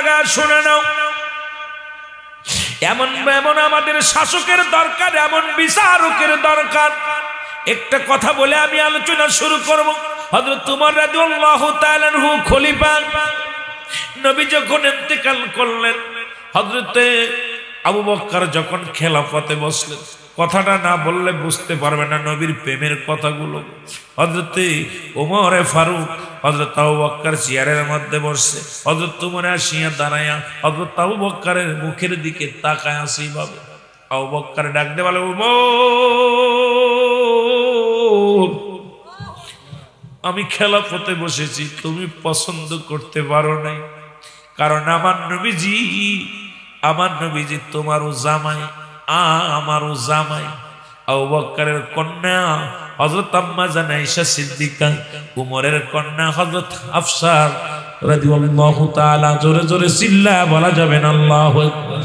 লাগা শুনে নাও। এমন এমন আমাদের শাসকের দরকার, এমন বিচারকের দরকার। একটা কথা বলে আমি আলোচনা শুরু করব। হযরত তোমার রাদিয়াল্লাহু তাআলা আনহু খলিফা। নবী যখন ইন্তেকাল করলেন, হযরতে আবু বক্কর যখন খেলাফতে বসলেন কথাটা না বললে বুঝতে পারবে না নবীর প্রেমের কথাগুলো। হজরতে ওমরে ফারুক হজরত আবু বক্কার চেয়ারের মধ্যে বসছে। হজরত তোমার আসিয়া দাঁড়াইয়া হজরত আবু বক্কারের মুখের দিকে তাকায় আসি ভাবে আবু বক্কর ডাকতে বলে উমর আমি খেলাফতে বসেছি, তুমি পছন্দ করতে পারো নাই। কারণ আমার নবীজি আমার নবীজি তোমারও জামাই। আ আমারও জামাই কন্যা, হযরত আম্মা জান আয়েশা সিদ্দিকা, উমরের কন্যা হযরত আফসার রাদিয়াল্লাহু তাআলা, জোরে জোরে চিল্লা, বলা যাবে না, আল্লাহু আকবার।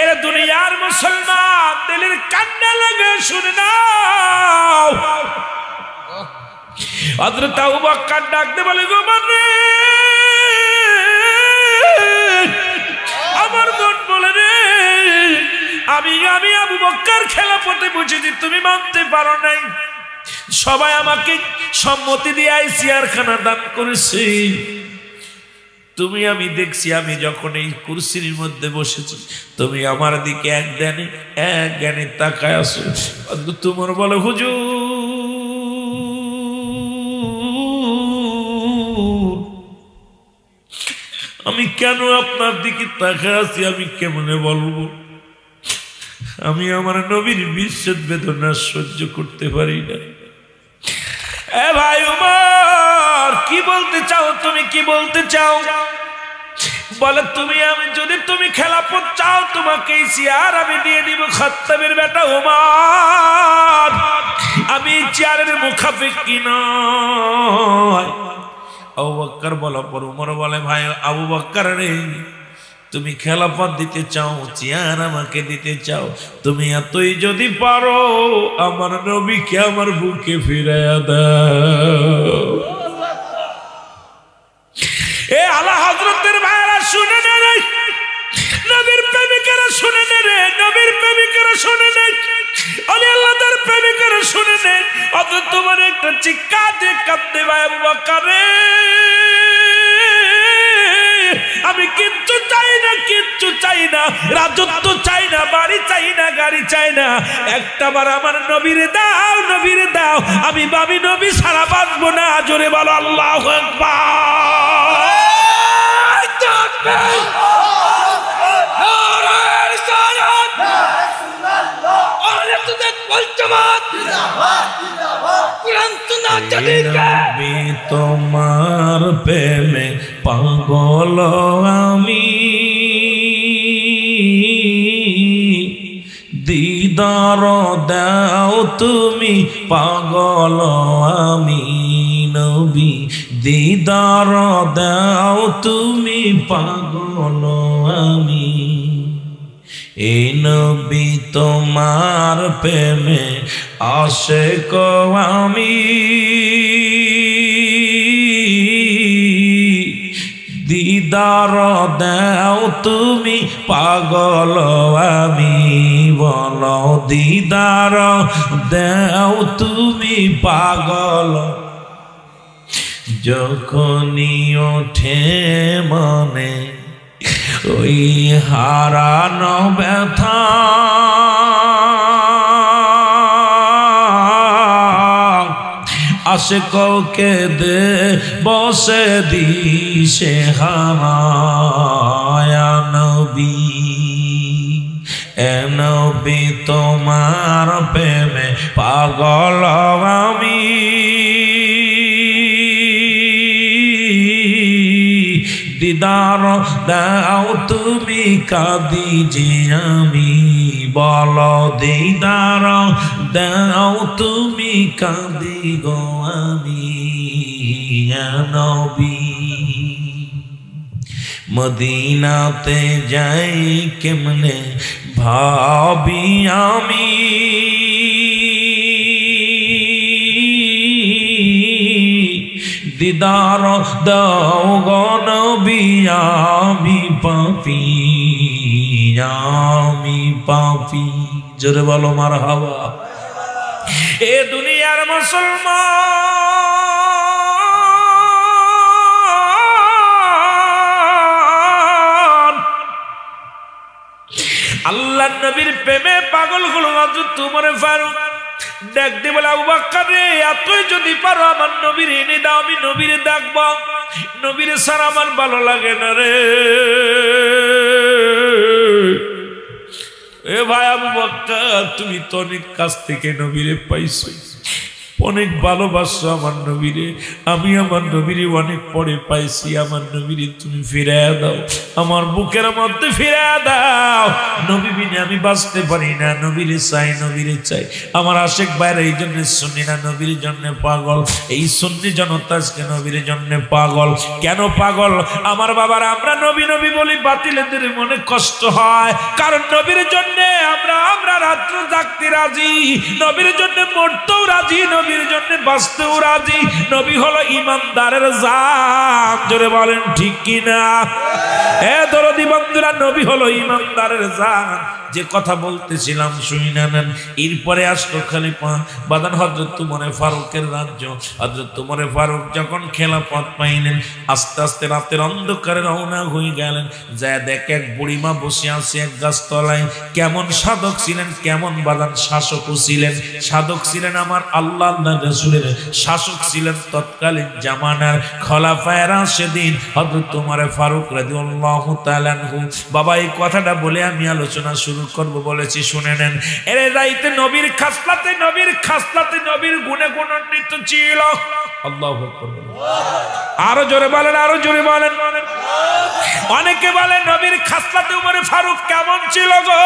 এর দুনিয়ার মুসলমান, দিলের কান্না লাগে হযরত ডাকতে বলে, গো মানে আমার মন বলে রে বক্কর খেলাপথে বুঝেছি তুমি মানতে পারো নাই। সবাই আমাকে সম্মতি দিয়ে আইসিয়ারখানা দান করেছে। তুমি আমি দেখছি, আমি যখন এই কুরসির মধ্যে বসেছি, তুমি আমার দিকে এক জ্ঞানে এক জ্ঞানে তাকায় আসো তোমার বলো, হুজুর। আমি কেন আপনার দিকে তাকায় আছি, আমি কেমনে বলব? আমি আমার নবীর বিশ্বের বেদনা সহ্য করতে পারি না। এ ভাই উমর, কি বলতে চাও? তুমি কি বলতে চাও? বলে তুমি আমি, যদি তুমি খেলাপথ চাও, তোমাকে চেয়ার আমি দিয়ে দিব খত্তাবের বেটা উমার। আমি চেয়ারের মুখাফিক কি নয়? আবু বক্কর বলো পর উমর বলে, ভাই, আবু বক্কর রে তুমি খেলাপথ দিতে চাও, চেয়ার আমাকে দিতে চাও, তুমি এতই যদি পারো, আমার নবীকে, আমার বুকে ফিরাইয়া দাও। এ রে রে, নবীর অত তোমার একটা চিৎকার দিয়ে কাঁদতে ভাই আবু বকর রে আমি কিচ্ছু চাই না কিচ্ছু চাই না। রাজত্ব চাই না বাড়ি চাই না গাড়ি চাই না। একটা বার আমার নবীর দাও নবীর দাও। আমি বাবি নবী সারা বাঁচবো না। জোরে বলো আল্লাহ তোমার প্রেমে পাগল আমি। দিদার দাও তুমি পাগল আমি নবী। দিদার দাও তুমি পাগল আমি। এই নবী তোমার প্রেমে আসে আমি। দিদার দাও, তুমি পাগল, আমি বল, দিদার দাও, তুমি পাগল। যখনই ওঠে মনে, ওই হারানো ব্যথা আসে কৌকে দে, বসে দিশে হামায়া নবী, এ নবী, তোমার প্রেমে পাগল আমি। দিদার, দাও তুমি কাদি যে আমি। বল, দিদার, দাও তুমি কাদি গো নবী। মদিনাতে যাই কেমনে ভাবি আমি? দিদার দাও গনবি আমি পাপি আমি পাপি। জোরে বলো মার হাওয়া এ দুনিয়ার মুসলমান। আল্লাহ নবীর প্রেমে পাগল হলো তোমার ফারুক। ডাক দে বলে এতই যদি পারো আমার নবীর এনে দাও, আমি নবীর ডাকবো। নবীর স্যার আমার ভালো লাগে না রে। এ ভাই আবু বাক্কার তুমি তো অনেক কাছ থেকে নবীরে পাইছো। অনেক ভালোবাসো আমার নবীরে। আমি আমার নবীরে অনেক পরে পাইছি। আমার নবীরে তুমি ফিরে দাও। আমার বুকের মধ্যে ফিরে দাও। নবী বিনে আমি বাঁচতে পারি না। নবীরে চাই নবীরে চাই। আমার আশেক বাইরে এই জন্য শুনি না, নবীর জন্য পাগল। এই সুন্নি জনতা আজকে নবীর জন্য পাগল। কেন পাগল? আমার বাবার, আমরা নবী নবী বলি বাতিলেদের মনে কষ্ট হয়। কারণ নবীর জন্য আমরা আমরা রাত্র জাগতে রাজি। নবীর জন্য মরতেও রাজি। নবীর জন্য বাঁচতেও রাজি। নবী হলো ইমানদারের জান জোরে বলেন, ঠিক কিনা? এ দরদি বন্ধুরা, নবী হলো ইমানদারের জান যে কথা বলতেছিলাম, শুনি না, নেন। এরপরে আসলো খালিফা, বাদান হজরত তুমরে ফারুকের রাজ্য। হজরত তুমরে ফারুক যখন খেলা পথ পাইলেন, আস্তে আস্তে রাতের অন্ধকারে রওনা হয়ে গেলেন। যা দেখ, এক বুড়িমা বসে আছে এক গাছ তলায় কেমন সাধক ছিলেন, কেমন বাদান শাসকও ছিলেন। সাধক ছিলেন আমার আল্লাহ আল্লাহ রসুলের। শাসক ছিলেন তৎকালীন জামানার খলাফায়রা সেদিন হজরত তোমারে ফারুক তাআলা আনহু। বাবা, এই কথাটা বলে আমি আলোচনা শুরু করব বলেছি, শুনে নেন। এর রাইতে নবীর খাসলাতে নবীর খাসলাতে, নবীর গুণে গুণান্বিত ছিল। আরও জোরে বলেন, আরও জোরে বলেন। অনেকে বলেন, নবীর খাসলাতে উমরে ফারুক কেমন ছিল গো?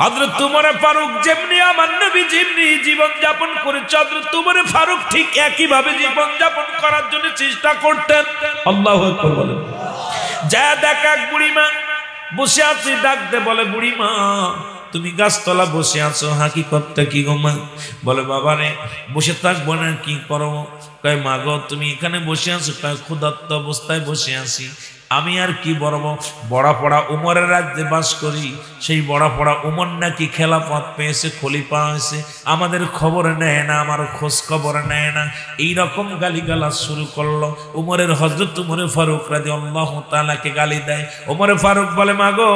হযরত তোমার ফারুক যেমনি আমার নবী, যেমনি জীবন যাপন করেছে, হযরত তোমার ফারুক ঠিক একই ভাবে জীবন যাপন করার জন্য চেষ্টা করতেন। আল্লাহু বলেন। যা দেখ বসে আছি, ডাক দে, বলে, বুড়িমা, তুমি গাছতলা বসে আছো, হাকিকতটা কি গো মা? বলে বাবা রে বসে থাকব না, কি করো কয়, মা গো, তুমি এখানে বসে আছো কয় ক্ষুধার্ত অবস্থায় বসে আছি। আমি আর কি বলব? বড়া পড়া উমরের রাজ্যে বাস করি, সেই বড়া পড়া উমর নাকি খেলাপথ পেয়েছে খলিপা হয়েছে। আমাদের খবর নেয় না, আমার খোঁজ খবর নেয় না। এই রকম শুরু করল। উমরের হজরত উমরে ফারুক রাজি আল্লাহ তালাকে গালি দেয়। উমরে ফারুক বলে, মাগো,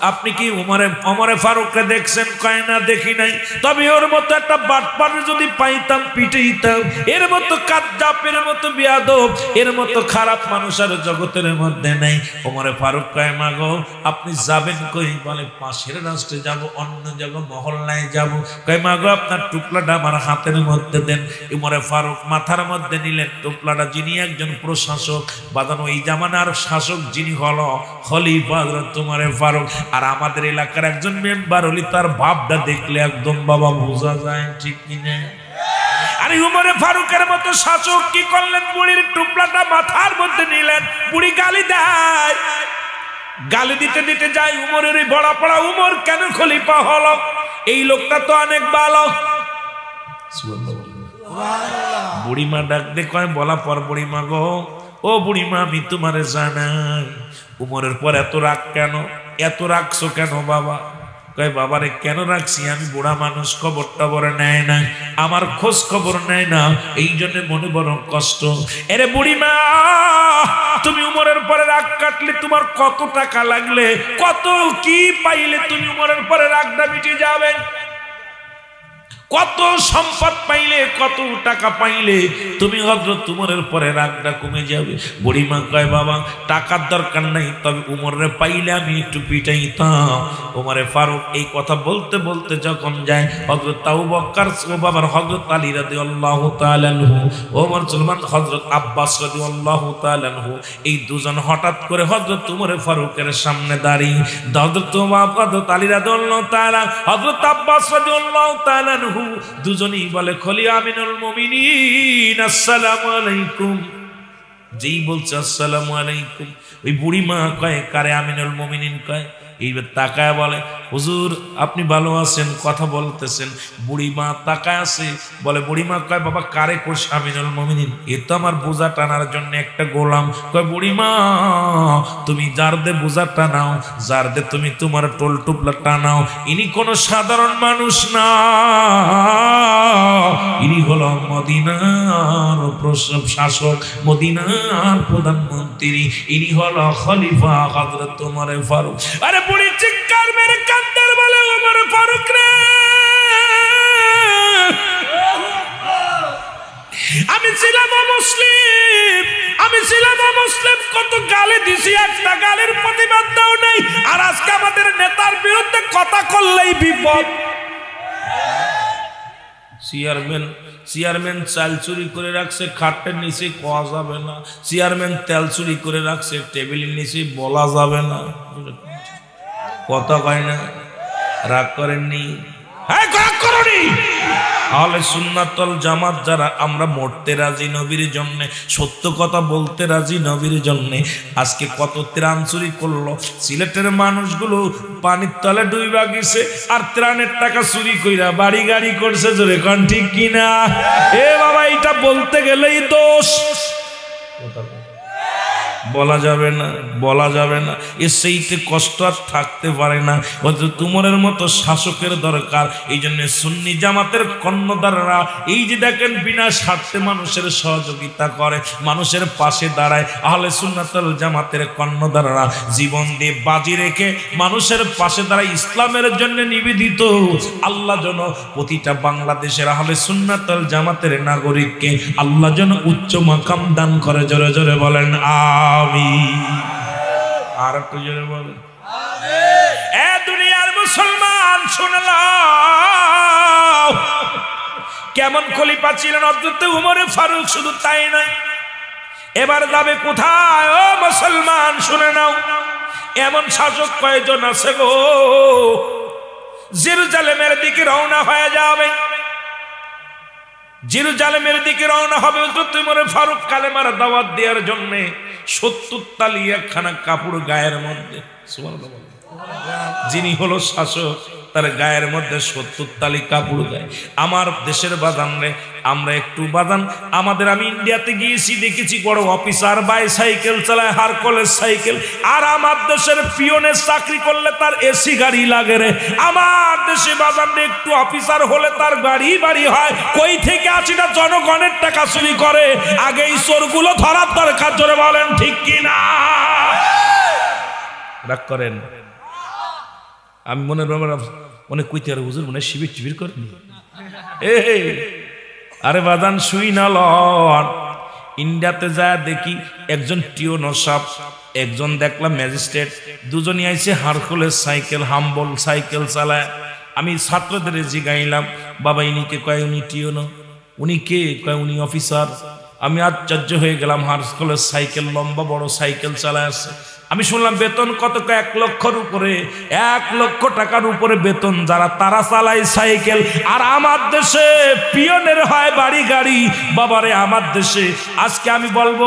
আপনি কি উমরে অমরে ফারুককে দেখছেন? কয়, না, দেখি নাই। তবে ওর মতো একটা বাটপার যদি পাইতাম, পিটাইতাম। এর মতো কাদ্দাপের মতো বিয়াদব, এর মতো খারাপ মানুষ আর জগতের মধ্যে নাই। ওমরে ফারুক কয় মাগো আপনি যাবেন কই? বলে, পাশের রাষ্ট্রে যাব, অন্য মহল্লায় যাব। কয় মাগো আপনার টুকলাটা আমার হাতের মধ্যে দেন। ফারুক মাথার মধ্যে নিলেন টুকলাটা। যিনি একজন প্রশাসক বাদানো এই জামানার শাসক যিনি হলো খলিফা তোমারে ফারুক। আর আমাদের এলাকার একজন মেম্বার হলি তার ভাবটা দেখলে একদম বাবা, বোঝা যায় ঠিক কিনা? আরে উমরে ফারুকের মতো শাসক কি করলেন? বুড়ির টুকলাটা মাথার মধ্যে নিলেন। বুড়ি গালি দেয়। গালি দিতে দিতে যায় উমরের ওই বড়া পড়া উমর কেন খলিফা হল? এই লোকটা তো অনেক ভালো। বুড়িমা ডাক দে কয়, বলা পর বুড়িমা গো। ও বুড়িমা, আমি তোমারে জানাই। উমরের পর এত রাগ কেন? এত রাখছো কেন বাবা? বাবারে, কেন রাখছি? আমি বুড়া মানুষ, খবর টবর নেয় না। আমার খোঁজ খবর নেয় না। এই জন্য মনে বড় কষ্ট। এরে বুড়ি মা তুমি উমরের পরে রাগ কাটলে তোমার কত টাকা লাগলে? কত কি পাইলে তুমি উমরের পরে রাগটা মিটে যাবে? কত সম্পদ পাইলে, কত টাকা পাইলে, তুমি হজরত উমরের পরে রাগটা কমে যাবে। বুড়িমা কয়, বাবা, টাকার দরকার নাই, তবে উমরে পাইলে আমি একটু পিটাইতাম। উমরে ফারুক এই কথা বলতে বলতে যখন যায় হজরত ও বাবার হজরত আলী রাদি আল্লাহ তালানহু ওমর সুলমান হজরত আব্বাস রাদি আল্লাহ তালানহু এই দুজন হঠাৎ করে হজরত উমরে ফারুকের সামনে দাঁড়িয়ে হজরত আলী রাদি আল্লাহ তালা হজরত আব্বাস রাদি আল্লাহ তালানহু দুজনেই বলে খলি আমিনুল মুমিনিন, আসসালামু আলাইকুম। যেই বলছে, আসসালামু আলাইকুম। ওই বুড়ি মা কয়, কারে আমিনুল মুমিনিন কয়? এইবার তাকায় বলে, হুজুর, আপনি ভালো আছেন, কথা বলতেছেন। বুড়িমা তাকায় আছে, বলে, বুড়িমা কয়, বাবা, কারে কো স্বামীনুল মমিনিন? এ তো আমার বোঝা টানার জন্য একটা গোলাম। কয়, বুড়িমা, তুমি যার দে বোঝা টানাও, যার দে তুমি তোমার টোল টুপলা টানাও, ইনি কোনো সাধারণ মানুষ না। ইনি হলো মদিনার প্রসব শাসক, মদিনার প্রধানমন্ত্রী। ইনি হলো খলিফা হযরত তোমার ফারুক। আরে বুড়ি চিৎকার মেরে কান্দার বলে, ওমর ফারুক রে! আমি ছিলাম মুসলিম আমি ছিলাম মুসলিম কত গালি দিছি, একটা গালের প্রতিবাদ দাও নাই। আর আজকে আমাদের নেতার বিরুদ্ধে কথা করলেই বিপদ। চেয়ারম্যান চেয়ারম্যান চাল চুরি করে রাখছে, খাটের নিচে কোয়া যাবে না। চেয়ারম্যান তেল চুরি করে রাখছে, টেবিলের নিচে বলা যাবে না। কথা কয় না রাগ করেননি। হ্যাঁ জামাত যারা, আমরা মরতে রাজি নবীর জন্য, সত্য কথা বলতে রাজি নবীর জন্যে, আজকে কত ত্রাণ চুরি করল। সিলেটের মানুষগুলো পানির তলে ডুইবা গেছে, আর ত্রাণের টাকা চুরি কইরা বাড়ি গাড়ি করছে জোরে কন, ঠিক কিনা? এ বাবা এটা বলতে গেলেই দোষ। বলা যাবে না, বলা যাবে না। এ সেইতে কষ্ট আর থাকতে পারে না। অথচ তুমরের মতো শাসকের দরকার। এই জন্য সুন্নি জামাতের কর্ণদাররা এই যে দেখেন বিনা স্বার্থে মানুষের সহযোগিতা করে, মানুষের পাশে দাঁড়ায়, আহলে সুন্নাতল জামাতের কর্ণদাররা জীবন দিয়ে বাজি রেখে মানুষের পাশে দাঁড়ায় ইসলামের জন্য নিবেদিত। আল্লাহ যেন প্রতিটা বাংলাদেশের আহলে সুন্নাতল জামাতের নাগরিককে আল্লাহ যেন উচ্চ মাকাম দান করে। জোরে জোরে বলেন আর একটু জোরে বলেন দুনিয়ার মুসলমান কেমন খলিফা ছিলেন অদ্ভুত উমরে ফারুক, শুধু তাই নয়। এবার যাবে কোথায়? ও মুসলমান, শুনে নাও। এমন শাসক কয়েকজন আছে গো? জেরুজালেমের দিকে রওনা হয়ে যাবে। জেরুজালেমের দিকে রওনা হবে ফারুক কালেমার দাওয়াত দেওয়ার জন্য। সত্তর তালি একখানা কাপড় গায়ের মধ্যে। যিনি হলো শাসক তার গায়ের মধ্যে সত্তর তালি কাপড় গায়ে আমার দেশের বাজানে আমরা একটু বাজান। আমাদের আমি ইন্ডিয়াতে গিয়েছি, দেখেছি বড় অফিসার বাই সাইকেল চালায়, হার কলেজ সাইকেল। আর আমার দেশের পিয়নের চাকরি করলে তার এসি গাড়ি লাগে রে। আমার দেশে বাজানে একটু অফিসার হলে তার গাড়ি বাড়ি হয়। কই থেকে আছি না জনগণের টাকা চুরি করে? আগে এই চোরগুলো ধরার দরকার, জোরে বলেন, ঠিক কিনা? করেন। আমি মনে মনে কইতে আর হুজুর মনে শিবির টিবির করেনি আরে বাদান, শুই না লন। ইন্ডিয়াতে যা দেখি একজন টিও নসাব একজন দেখলাম ম্যাজিস্ট্রেট, দুজনই আইছে হারকুলের সাইকেল, হাম্বল, সাইকেল চালায়। আমি ছাত্রদের জিগাইলাম বাবা ইনিকে কয় উনি টিও ন উনি কে, কয় উনি অফিসার? আমি আশ্চর্য হয়ে গেলাম হারকুলের সাইকেল, লম্বা বড় সাইকেল চালায় আছে। আমি শুনলাম বেতন কত এক লক্ষর উপরে, এক লক্ষ টাকার উপরে বেতন যারা তারা চালায় সাইকেল। আর আমার দেশে পিয়নের হয় বাড়ি গাড়ি। বাবারে, আমার দেশে, আজকে আমি বলব,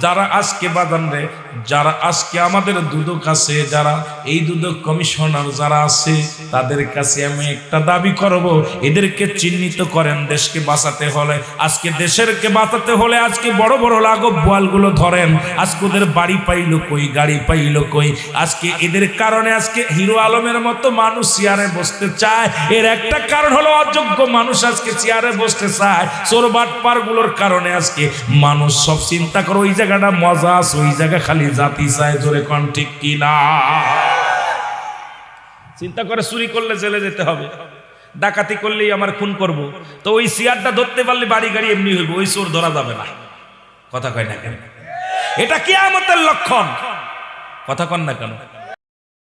যারা আজকে বাজান রে যারা আজকে আমাদের দুদক আছে, যারা এই দুদক কমিশনার যারা আছে, তাদের কাছে আমি একটা দাবি করব, এদেরকে চিহ্নিত করেন, দেশকে বাঁচাতে হলে। আজকে দেশেরকে বাঁচাতে হলে আজকে বড় বড় লাগব বোয়ালগুলো ধরেন। আজকে ওদের বাড়ি পাইলো কই, গাড়ি পাইলো কই? আজকে এদের কারণে আজকে হিরো আলমের মতো মানুষ চেয়ারে বসতে চায়। এর একটা কারণ হলো অযোগ্য মানুষ আজকে চেয়ারে বসতে চায়। চোর বাটপারগুলোর কারণে আজকে মানুষ সব চিন্তা করে, ওই জায়গাটা মজা আছে, ওই জায়গা খালি জাতি চায় জোরে কন, ঠিক কিনা? চিন্তা করে চুরি করলে জেলে যেতে হবে। ডাকাতি করলেই আমার খুন করব। তো ওই চেয়ারটা ধরতে পারলে বাড়ি গাড়ি এমনি হইব, ওই চোর ধরা যাবে না। কথা কয় না কেন? এটা কি আমাদের লক্ষণ। কথা কন না কেন?